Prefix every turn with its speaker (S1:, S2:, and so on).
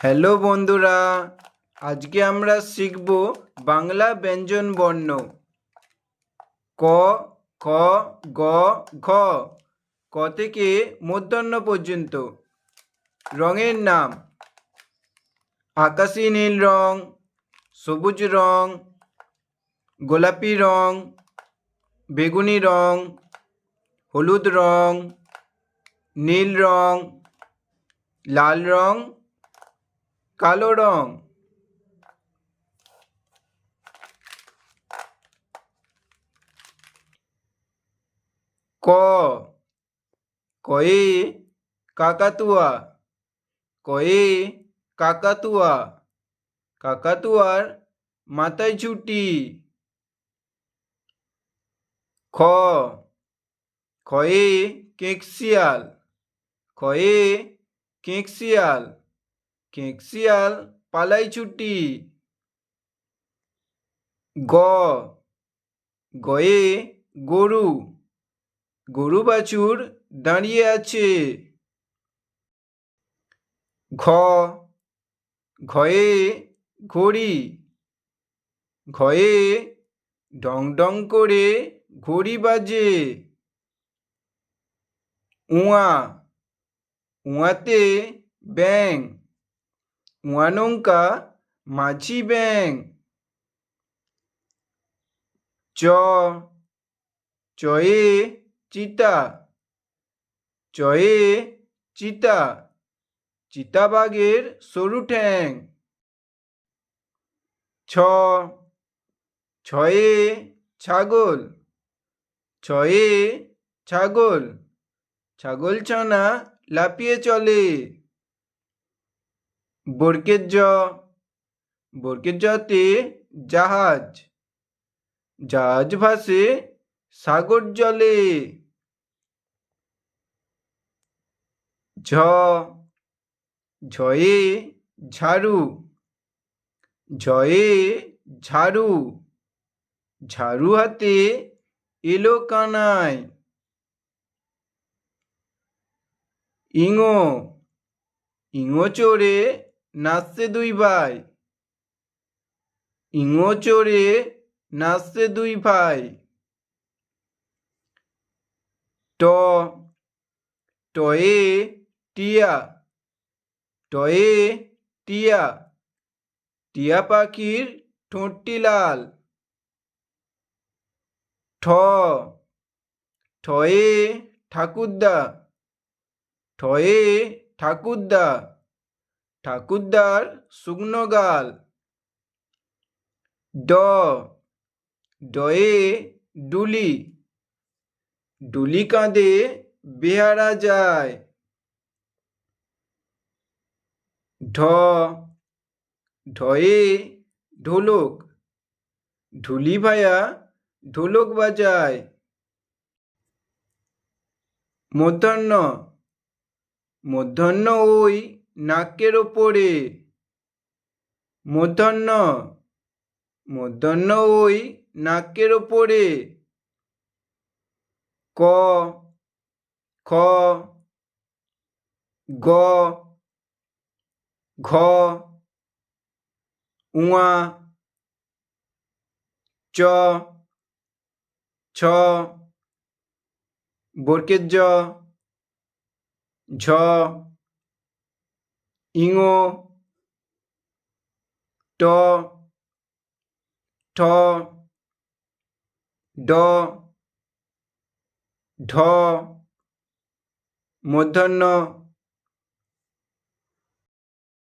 S1: Hello বন্ধুরা, আজকে আমরা শিখব বাংলা ব্যঞ্জন বর্ণ। ক, খ, গ, ঘ, ক থেকে মূর্ধন্য পর্যন্ত। রঙের নাম, আকাশি নীল রং, সবুজ রং, গোলাপি রং, বেগুনি রং, হলুদ রং, নীল রং, লাল রং কালো রং। ক। কয়ে কাকাতুয়া। কয়ে কাকাতুয়া। কাকাতুয়ার মাথায় ছুটি খ। খয়ে কেকশিয়াল। খয়ে কেকশিয়াল। কেকশিয়াল পালাই ছুটি গ। গয়ে গরু। গরু বাছুর দাঁড়িয়ে আছে। ঘ। ঘয়ে ঘড়ি। ঘয়ে ডং ডং করে ঘড়ি বাজে। উয়া। উয়াতে ব্যাং উয়া নৌকা মাঝি ব্যাং চ চয়ে চিতা চয়ে চিতা চিতাবাঘের সরু ঠ্যাং ছ ছয়ে ছাগল ছয়ে ছাগল ছাগল ছানা লাফিয়ে চলে বরকের জ জতে জাহাজ জাহাজ ভাসে সাগর জলে। ঝ, ঝয়ে ঝাড়ু ঝয়ে ঝাড়ু ঝাড়ু হাতে এলো কানায়। ইঙো ইঙো চড়ে নাচছে দুই ভাই। ইঙো চড়ে নাচছে দুই ভাই। ট, টয়ে টিয়া। টয়ে টিয়া। টিয়া পাখির ঠোঁটটি লাল। ঠ, ঠয়ে ঠাকুরদা। ঠয়ে ঠাকুরদা। ঠাকুরদার শুকনো গাল ড। ডয়ে ডুলি। ডুলি কাঁধে বেহারা যায়। ঢ। ঢয়ে ঢোলক। ঢুলি ভায়া ঢোলক বাজায়। মধ্যাহ্ন। মধ্যাহ্ন ওই নাকের ওপরে। মধ্যাহ্ন। মধ্যাহ্ন ওই নাকের ওপরে। ক। খ। গ। ঘ। উয়া। চ। ছ। বরকের জ। ঝ। ইঙো ট ঠ ড ঢ মধ্যাহ্ন